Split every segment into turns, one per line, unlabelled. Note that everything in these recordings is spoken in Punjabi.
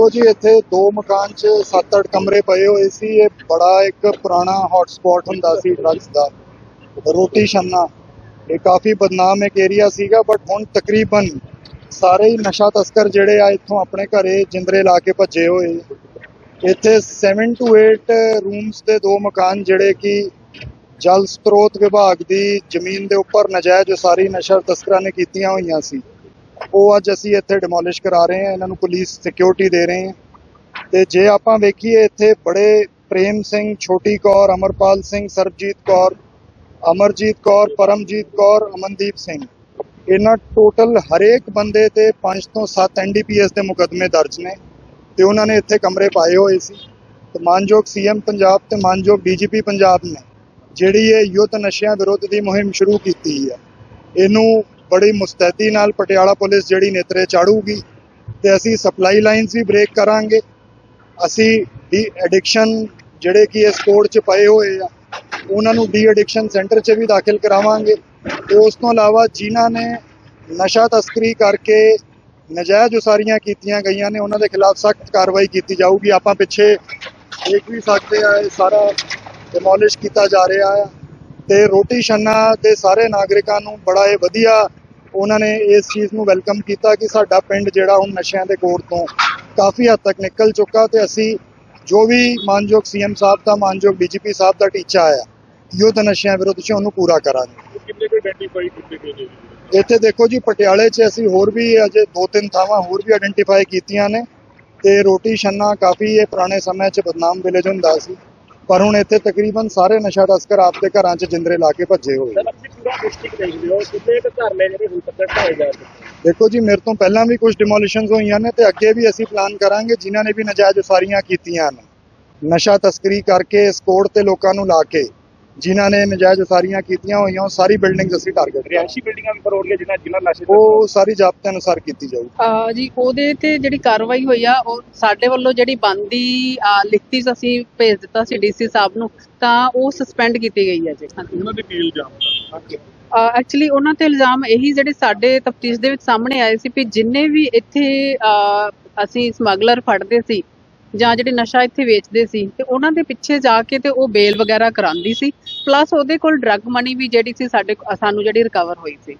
ਦੇਖੋ ਜੀ, ਇੱਥੇ ਦੋ ਮਕਾਨ 'ਚ 7-8 ਕਮਰੇ ਪਏ ਹੋਏ ਸੀ। ਇਹ ਬੜਾ ਇੱਕ ਪੁਰਾਣਾ ਹੌਟ ਹੁੰਦਾ ਸੀ ਡਰੱਗਸ ਦਾ। ਰੋਟੀ ਛੰਨਾ। ਇਹ ਕਾਫੀ ਬਦਨਾਮ ਇੱਕ ਏਰੀਆ ਸੀਗਾ ਬਟ ਹੁਣ ਤਕਰੀਬਨ ਸਾਰੇ ਹੀ ਨਸ਼ਾ ਤਸਕਰ ਜਿਹੜੇ ਆ ਇੱਥੋਂ ਆਪਣੇ ਘਰੇ ਜਿੰਦਰੇ ਲਾ ਕੇ ਭੱਜੇ ਹੋਏ। ਇੱਥੇ 7 ਟੂ 8 ਰੂਮਸ ਦੇ ਦੋ ਮਕਾਨ ਜਿਹੜੇ ਕਿ ਜਲ ਸਰੋਤ ਵਿਭਾਗ ਦੀ ਜ਼ਮੀਨ ਦੇ ਉੱਪਰ ਨਜਾਇਜ਼ ਸਾਰੀ ਨਸ਼ਾ ਤਸਕਰਾਂ ਨੇ ਕੀਤੀਆਂ ਹੋਈਆਂ ਸੀ। ਉਹ ਅੱਜ ਅਸੀਂ ਇੱਥੇ ਡਿਮੋਲਿਸ਼ ਕਰਾ ਰਹੇ ਹਾਂ, ਇਹਨਾਂ ਨੂੰ ਪੁਲਿਸ ਸਿਕਿਉਰਿਟੀ ਦੇ ਰਹੇ ਹਾਂ। ਤੇ ਜੇ ਆਪਾਂ ਵੇਖੀਏ, ਇੱਥੇ ਬੜੇ ਪ੍ਰੇਮ ਸਿੰਘ, ਛੋਟੀ ਕੌਰ, ਅਮਰਪਾਲ ਸਿੰਘ, ਸਰਬਜੀਤ ਕੌਰ, ਅਮਰਜੀਤ ਕੌਰ, ਪਰਮਜੀਤ ਕੌਰ, ਅਮਨਦੀਪ ਸਿੰਘ। ਇਹਨਾਂ ਟੋਟਲ ਹਰੇਕ ਬੰਦੇ ਤੇ 5 ਤੋਂ 7 ਐਨਡੀਪੀਐਸ ਦੇ ਮੁਕੱਦਮੇ ਦਰਜ ਨੇ ਤੇ ਉਹਨਾਂ ਨੇ ਇੱਥੇ ਕਮਰੇ ਪਾਏ ਹੋਏ ਸੀ। ਤੇ ਮਾਨਯੋਗ ਸੀਐਮ ਪੰਜਾਬ ਤੇ ਮਾਨਯੋਗ ਡੀਜੀਪੀ ਪੰਜਾਬ ਨੇ, ਜਿਹੜੀ ਇਹ ਯੁੱਧ ਨਸ਼ਿਆਂ ਵਿਰੁੱਧ ਦੀ ਮੁਹਿੰਮ ਸ਼ੁਰੂ ਕੀਤੀ ਹੈ, ਇਹਨੂੰ ਬੜੀ ਮੁਸਤੈਦੀ ਨਾਲ ਪਟਿਆਲਾ ਪੁਲਿਸ ਜਿਹੜੀ ਨੇਤਰੇ ਚਾੜੂਗੀ ਤੇ ਅਸੀਂ ਸਪਲਾਈ ਲਾਈਨਸ ਵੀ ਬ੍ਰੇਕ ਕਰਾਂਗੇ। ਅਸੀਂ ਡੀ ਐਡਿਕਸ਼ਨ ਜਿਹੜੇ ਕਿ ਇਸ ਕੋਡ 'ਚ ਪਏ ਹੋਏ ਆ, ਉਹਨਾਂ ਨੂੰ ਡੀ ਐਡਿਕਸ਼ਨ ਸੈਂਟਰ 'ਚ ਵੀ ਦਾਖਲ ਕਰਾਵਾਂਗੇ। ਤੇ ਉਸ ਤੋਂ ਇਲਾਵਾ ਜਿਨ੍ਹਾਂ ਨੇ ਨਸ਼ਾ ਤਸਕਰੀ ਕਰਕੇ ਨਜਾਇਜ਼ ਉਸਾਰੀਆਂ ਕੀਤੀਆਂ ਗਈਆਂ ਨੇ, ਉਹਨਾਂ ਦੇ ਖਿਲਾਫ ਸਖਤ ਕਾਰਵਾਈ ਕੀਤੀ ਜਾਊਗੀ। ਆਪਾਂ ਪਿੱਛੇ ਦੇਖ ਵੀ ਸਕਦੇ ਆ, ਇਹ ਸਾਰਾ ਡਿਮੋਲਿਸ਼ ਕੀਤਾ ਜਾ ਰਿਹਾ ਆ। ਤੇ ਰੋਟੀ ਛੰਨਾ ਦੇ ਸਾਰੇ ਨਾਗਰਿਕਾਂ ਨੂੰ ਬੜਾ ਇਹ ਵਧੀਆ ਉਹਨਾਂ ਨੇ ਇਸ ਚੀਜ਼ ਨੂੰ ਵੈਲਕਮ ਕੀਤਾ ਕਿ ਸਾਡਾ ਪਿੰਡ ਜਿਹੜਾ ਹੁਣ ਨਸ਼ਿਆਂ ਦੇ ਕੋੜ ਤੋਂ ਕਾਫੀ ਹੱਦ ਤੱਕ ਨਿਕਲ ਚੁੱਕਾ ਤੇ ਅਸੀਂ ਜੋ ਵੀ ਮਾਨਯੋਗ ਸੀਐਮ ਸਾਹਿਬ ਦਾ ਮਾਨਯੋਗ ਡੀਜੀਪੀ ਸਾਹਿਬ ਦਾ ਟੀਚਾ ਆਇਆ ਯੁੱਧ ਨਸ਼ਿਆਂ ਵਿਰੁੱਧ ਚ ਉਹਨੂੰ ਪੂਰਾ ਕਰਾਂਗੇ
ਕਿੰਨੇ ਕੋਈ ਆਇਡੈਂਟੀਫਾਈ ਕੀਤੇ ਗਏ ਨੇ ਜੀ?
ਇੱਥੇ ਦੇਖੋ ਜੀ ਪਟਿਆਲੇ 'ਚ ਅਸੀਂ ਹੋਰ ਵੀ ਅਜੇ ਦੋ ਤਿੰਨ ਥਾਵਾਂ ਹੋਰ ਵੀ ਆਇਡੈਂਟੀਫਾਈ ਕੀਤੀਆਂ ਨੇ ਤੇ ਰੋਟੀ ਛੰਨਾ ਕਾਫੀ ਇਹ ਪੁਰਾਣੇ ਸਮੇਂ 'ਚ ਬਦਨਾਮ ਵਿਲੇਜ ਹੁੰਦਾ ਸੀ ਪਰ ਹੁਣ ਇੱਥੇ ਤਕਰੀਬਨ ਸਾਰੇ ਨਸ਼ਾ ਤਸਕਰ ਆਪਦੇ ਘਰਾਂ 'ਚ ਜਿੰਦਰੇ ਲਾ ਕੇ ਭੱਜੇ ਹੋਏ
ਸਰ ਆਪਣੀ ਪੂਰਾ ਡਿਸਟ੍ਰਿਕਟ ਦੇਖਦੇ ਹੋ ਕਿੰਨੇ ਕੁ ਘਰ ਨੇ ਜਿਹੜੇ ਹੁਣ ਤੱਕ ਢਾਏ ਜਾ ਚੁੱਕੇ
ਦੇਖੋ ਜੀ ਮੇਰੇ ਤੋਂ ਪਹਿਲਾਂ ਵੀ ਕੁਝ ਡਿਮੋਲੀਸ਼ਨਸ ਹੋਈਆਂ ਨੇ ਤੇ ਅੱਗੇ ਵੀ ਅਸੀਂ ਪਲਾਨ ਕਰਾਂਗੇ ਜਿਨ੍ਹਾਂ ਨੇ ਵੀ ਨਜਾਇਜ਼ ਉਸਾਰੀਆਂ ਕੀਤੀਆਂ ਨੇ ਨਸ਼ਾ ਤਸਕਰੀ ਕਰਕੇ ਇਸ ਕੋਡ ਤੇ ਲੋਕਾਂ ਨੂੰ ਲਾ ਕੇ ਜਿਨ੍ਹਾਂ ਨੇ ਨਜਾਇਜ਼ ਉਸਾਰੀਆਂ ਕੀਤੀਆਂ ਹੋਈਆਂ ਉਹ ਸਾਰੀ ਬਿਲਡਿੰਗਸ ਅਸੀਂ ਟਾਰਗੇਟ
ਰਿਹਾਇਸ਼ੀ ਬਿਲਡਿੰਗਾਂ ਵੀ ਫਰੋੜ ਗਏ ਜਿਨ੍ਹਾਂ ਜਿਨ੍ਹਾਂ ਨਸ਼ੇ
ਉਹ ਸਾਰੀ ਜ਼ਾਬਤੇ ਅਨੁਸਾਰ ਕੀਤੀ ਜਾਊ
ਅਹ ਜੀ ਉਹਦੇ ਤੇ ਜਿਹੜੀ ਕਾਰਵਾਈ ਹੋਈ ਆ ਉਹ ਸਾਡੇ ਵੱਲੋਂ ਜਿਹੜੀ ਬੰਦੀ ਲਿਖਤੀ 'ਚ ਅਸੀਂ ਭੇਜ ਦਿੱਤਾ ਸੀ ਡੀਸੀ ਸਾਹਿਬ ਨੂੰ ਤਾਂ ਉਹ ਸਸਪੈਂਡ ਕੀਤੀ ਗਈ ਹੈ ਜੀ।
ਉਹਨਾਂ ਦੇ ਕੀ ਇਲਜ਼ਾਮ
ਐਕਚੁਅਲੀ ਉਹਨਾਂ ਤੇ ਇਲਜ਼ਾਮ ਇਹੀ ਜਿਹੜੇ ਸਾਡੇ ਤਫਤੀਸ਼ ਦੇ ਵਿੱਚ ਸਾਹਮਣੇ ਆਏ ਸੀ ਵੀ ਜਿੰਨੇ ਵੀ ਇੱਥੇ ਅਸੀਂ ਸਮਗਲਰ ਫੜਦੇ ਸੀ ਜਾਂ ਜਿਹੜੇ ਨਸ਼ਾ ਇੱਥੇ ਵੇਚਦੇ ਸੀ ਤੇ ਉਹਨਾਂ ਦੇ ਪਿੱਛੇ ਜਾ ਕੇ ਤੇ ਉਹ ਬੇਲ ਵਗੈਰਾ ਕਰਾਉਂਦੀ ਸੀ ਪਲੱਸ ਉਹਦੇ ਕੋਲ ਡਰੱਗ ਮਨੀ ਵੀ ਜਿਹੜੀ ਸੀ ਸਾਡੇ ਸਾਨੂੰ ਜਿਹੜੀ ਰਿਕਵਰ ਹੋਈ ਸੀ।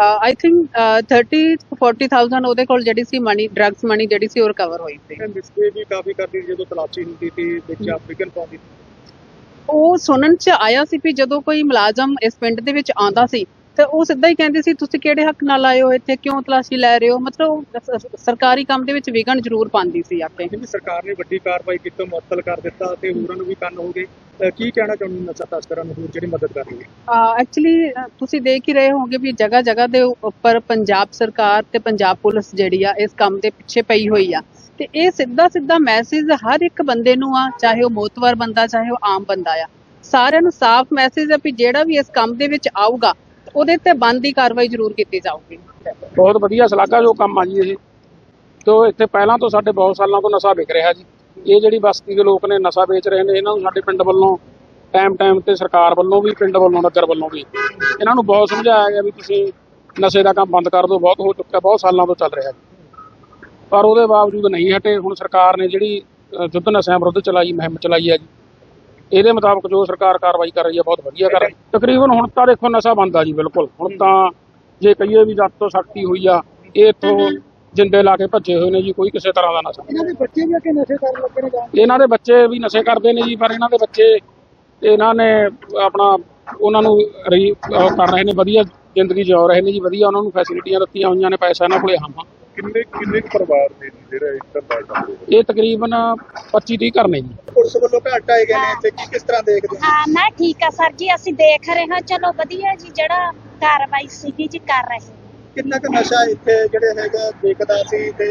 ਆਈ ਥਿੰਕ 30 40000 ਉਹਦੇ ਕੋਲ ਜਿਹੜੀ ਸੀ ਮਨੀ ਡਰੱਗਸ ਮਨੀ ਜਿਹੜੀ ਸੀ ਉਹ ਰਿਕਵਰ ਹੋਈ ਸੀ।
ਮਿਸਟੇ ਵੀ ਕਾਫੀ ਕਰਦੀ ਜਦੋਂ ਤਲਾਸ਼ੀ ਹੁੰਦੀ ਸੀ ਵਿੱਚ ਅਫਰੀਕਨ ਪਾਉਂਦੀ ਸੀ।
ਉਹ ਸੁਣਨ ਚ ਆਇਆ ਸੀ ਵੀ ਜਦੋਂ ਕੋਈ ਮੁਲਾਜ਼ਮ ਇਸ ਪਿੰਡ ਦੇ ਵਿੱਚ ਆਉਂਦਾ ਸੀ ਤੇ ਉਹ ਸਿੱਧਾ ਹੀ ਕਹਿੰਦੇ ਸੀ ਤੁਸੀਂ ਕਿਹੜੇ ਹੱਕ ਨਾਲ ਆਏ ਹੋ ਇੱਥੇ? ਕਿਉਂ ਤਲਾਸ਼ੀ ਲੈ ਰਹੇ ਹੋ? ਮਤਲਬ ਸ- ਸਰਕਾਰੀ ਕੰਮ ਦੇ ਵਿੱਚ ਵਿਗਣ ਜ਼ਰੂਰ ਪਾਉਂਦੀ ਸੀ ਆਪੇ।
ਜਿਵੇਂ ਸਰਕਾਰ ਨੇ ਵੱਡੀ ਕਾਰਵਾਈ ਕੀਤੀ ਮੁਅੱਤਲ ਕਰ ਦਿੱਤਾ ਤੇ ਹੋਰਾਂ ਨੂੰ ਵੀ ਕੰਨ ਹੋ ਗਏ ਅਹ ਕੀ ਕਹਿਣਾ ਚਾਹੁੰਦੇ ਨਸ਼ਾ ਤਸਕਰਾਂ ਨੂੰ ਹੋਰ ਜਿਹੜੀ ਮਦਦ ਕਰ ਰਹੀ ਹੈ
ਐਕਚੁਅਲੀ ਤੁਸੀਂ ਦੇਖ ਹੀ ਰਹੇ ਹੋਗੇ ਵੀ ਜਗ੍ਹਾ ਜਗ੍ਹਾ ਦੇ ਉੱਪਰ ਪੰਜਾਬ ਸਰਕਾਰ ਤੇ ਪੰਜਾਬ ਪੁਲਿਸ ਜਿਹੜੀ ਆ ਇਸ ਕੰਮ ਦੇ ਪਿੱਛੇ ਪਈ ਹੋਈ ਆ। ਤੇ ਇਹ ਸਿੱਧਾ ਸਿੱਧਾ ਮੈਸੇਜ ਹਰ ਇੱਕ ਬੰਦੇ ਨੂੰ ਆ ਚਾਹੇ ਉਹ ਮੋਤਵਰ ਬੰਦਾ ਚਾਹੇ ਉਹ ਆਮ ਬੰਦਾ ਆ। ਸਾਰਿਆਂ ਨੂੰ ਸਾਫ਼ ਮੈਸੇਜ ਆ ਵੀ ਜਿਹੜਾ ਵੀ ਇਸ ਕੰਮ ਦੇ ਵਿੱਚ ਆਊਗਾ ਉਹਦੇ ਤੇ ਬਣਦੀ ਕਾਰਵਾਈ ਜ਼ਰੂਰ ਕੀਤੀ ਜਾਊਗੀ।
ਬਹੁਤ ਵਧੀਆ ਸ਼ਲਾਘਾਯੋਗ ਕੰਮ ਆ ਜੀ ਇਹ। ਤੋਂ ਇੱਥੇ ਪਹਿਲਾਂ ਤੋਂ ਸਾਡੇ ਬਹੁਤ ਸਾਲਾਂ ਤੋਂ ਨਸ਼ਾ ਵਿਕ ਰਿਹਾ ਜੀ। ਇਹ ਜਿਹੜੀ ਬਸਤੀ ਦੇ ਲੋਕ ਨੇ ਨਸ਼ਾ ਵੇਚ ਰਹੇ ਨੇ ਇਹਨਾਂ ਨੂੰ ਸਾਡੇ ਪਿੰਡ ਵੱਲੋਂ ਟਾਈਮ ਟਾਈਮ ਤੇ ਸਰਕਾਰ ਵੱਲੋਂ ਵੀ ਪਿੰਡ ਵੱਲੋਂ ਨਗਰ ਵੱਲੋਂ ਵੀ। ਇਹਨਾਂ ਨੂੰ ਬਹੁਤ ਸਮਝਾਇਆ ਗਿਆ ਵੀ ਤੁਸੀਂ ਨਸ਼ੇ ਦਾ ਕੰਮ ਬੰਦ ਕਰ ਦਿਓ ਬਹੁਤ ਹੋ ਚੁੱਕਾ ਬਹੁਤ ਸਾਲਾਂ ਤੋਂ ਚੱਲ ਰਿਹਾ ਜੀ। ਪਰ ਉਹਦੇ ਬਾਵਜੂਦ ਨਹੀਂ ਹਟੇ ਹੁਣ ਸਰਕਾਰ ਨੇ ਜਿਹੜੀ ਅ, ਯੁੱਧ ਨਸ਼ਿਆਂ ਵਿਰੁੱਧ ਚਲਾਈ ਮੁਹਿੰਮ ਚਲਾਈ ਹੈ ਜੀ। ਇਹਦੇ ਮੁਤਾਬਕ ਜੋ ਸਰਕਾਰ ਕਾਰਵਾਈ ਕਰ ਰਹੀ ਹੈ ਬਹੁਤ ਵਧੀਆ ਕਰ ਰਹੀ ਹੈ। ਤਕਰੀਬਨ ਹੁਣ ਤਾਂ ਦੇਖੋ ਨਸ਼ਾ ਬੰਦ ਆ ਜੀ ਬਿਲਕੁਲ। ਹੁਣ ਤਾਂ ਜੇ ਕਹੀਏ ਵੀ ਜੱਟ ਤੋਂ ਸਖਤੀ ਹੋਈ ਆ ਇਹ ਇੱਥੋਂ ਜਿੰਦੇ ਲਾ ਕੇ ਭੱਜੇ ਹੋਏ ਨੇ ਜੀ ਕੋਈ ਕਿਸੇ ਤਰ੍ਹਾਂ ਦਾ ਨਸ਼ਾ।
ਇਹਨਾਂ ਦੇ ਬੱਚੇ ਵੀ ਅੱਗੇ ਨਸ਼ੇ ਕਰਨ ਲੱਗੇ ਨੇ ਜਾਂ?
ਇਹਨਾਂ ਦੇ ਬੱਚੇ ਵੀ ਨਸ਼ੇ ਕਰਦੇ ਨੇ ਜੀ ਪਰ ਇਹਨਾਂ ਦੇ ਬੱਚੇ ਇਹਨਾਂ ਨੇ ਆਪਣਾ ਉਹਨਾਂ ਨੂੰ ਰੀ ਉਹ ਕਰ ਰਹੇ ਨੇ ਵਧੀਆ ਜ਼ਿੰਦਗੀ ਜਿਉ ਰਹੇ ਨੇ ਜੀ ਵਧੀਆ ਉਹਨਾਂ ਨੂੰ ਫੈਸਿਲਿਟੀਆਂ ਦਿੱਤੀਆਂ ਹੋਈਆਂ ਨੇ ਪੈਸਾ ਇਹਨਾਂ ਕੋਲੇ ਹਮਾ
ਕਿੰਨੇ ਕਿੰਨੇ ਪਰਿਵਾਰ ਨੇ ਜੀ ਜਿਹੜਾ ਇਸ ਧੰਦਾ ਕਰਦੇ
ਇਹ ਤਕਰੀਬਨ 25 30 ਘਰ ਨੇ ਜੀ।
ਪੁਲਿਸ ਵੱਲੋਂ ਘਾਟ ਆਏ ਗਏ ਨੇ ਇੱਥੇ? ਕੀ ਕਿਸ ਤਰ੍ਹਾਂ ਦੇਖਦੇ ਹੋ?
ਹਾਂ ਮੈਂ ਠੀਕ ਆ ਸਰ ਜੀ ਅਸੀਂ ਦੇਖ ਰਹੇ ਹਾਂ। ਚਲੋ ਵਧੀਆ ਜੀ ਜਿਹੜਾ ਕਾਰਵਾਈ ਸੀਗੀ ਜੀ ਕਰ ਰਹੇ
ਕਿੰਨਾ ਕੁ ਨਸ਼ਾ ਇੱਥੇ ਜਿਹੜੇ ਹੈਗਾ ਦੇਖਦਾ ਸੀ ਤੇ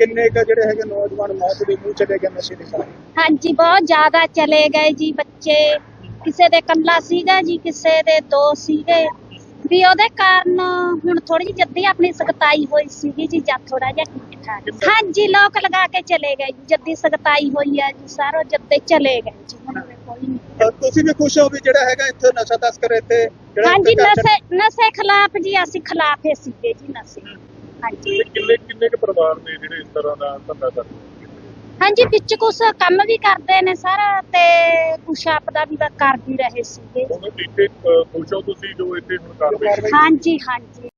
ਕਿੰਨੇ ਕੁ ਜਿਹੜੇ ਹੈਗੇ ਨੌਜਵਾਨ ਮੌਤ ਦੇ ਮੂੰਹ ਚਲੇ ਗਏ ਨਸ਼ੇ ਦੇ ਕਾਰਨ?
ਹਾਂਜੀ ਬਹੁਤ ਜ਼ਿਆਦਾ ਚਲੇ ਗਏ ਜੀ ਬੱਚੇ। ਕਿਸੇ ਦੇ ਕੱਲਾ ਸੀਗਾ ਜੀ ਕਿਸੇ ਦੇ ਦੋ ਸੀਗੇ। ਵੀ ਉਹਦੇ ਕਾਰਨ ਹੁਣ ਥੋੜੀ ਜਿਹੀ ਜੱਦੀ ਆਪਣੀ ਸਖਤਾਈ ਹੋਈ ਸੀਗੀ ਜੀ ਜਾਂ ਥੋੜਾ ਜਿਹਾ ਠੀਕ ਠਾਕ ਹਾਂਜੀ ਲੋਕ ਲਗਾ ਕੇ ਚਲੇ ਗਏ ਜੀ ਜੱਦੀ ਸਖਤਾਈ ਹੋਈ ਆ ਜੀ ਸਾਰੋ ਜੱਦੇ ਚਲੇ ਗਏ ਜੀ ਹੁਣ ਉਰੇ ਕੋਈ ਨਹੀਂ।
ਤਾਂ ਤੁਸੀਂ ਵੀ ਖੁਸ਼ ਹੋ ਵੀ ਜਿਹੜਾ ਹੈਗਾ ਇੱਥੇ ਨਸ਼ਾ ਤਸਕਰ ਇੱਥੇ ਜਿਹੜਾ
ਹਾਂਜੀ
ਇੱਥੇ
ਨਸ਼ੇ ਨਸ਼ੇ ਖਿਲਾਫ ਜੀ ਅਸੀਂ ਖਿਲਾਫ ਹੀ ਸੀਗੇ ਜੀ ਨਸ਼ੇ। ਹਾਂਜੀ।
ਕਿੰਨੇ ਕਿੰਨੇ ਕੁ ਪਰਿਵਾਰ ਨੇ ਜਿਹੜੇ ਇਸ ਤਰ੍ਹਾਂ ਦਾ ਧੰਦਾ ਕਰਦੇ?
ਹਾਂਜੀ ਵਿੱਚ ਕੁਛ ਕੰਮ ਵੀ ਕਰਦੇ ਨੇ ਸਾਰਾ ਤੇ ਕੁਛ ਆਪਦਾ ਵੀ ਕਰ ਵੀ ਰਹੇ ਸੀਗੇ।
ਹੁਣ ਇੱਥੇ ਅਹ, ਖੁਸ਼ ਹੋ ਤੁਸੀਂ ਜੋ ਇੱਥੇ ਹੁਣ ਕਾਰਵਾਈ
ਹਾਂਜੀ ਹਾਂਜੀ।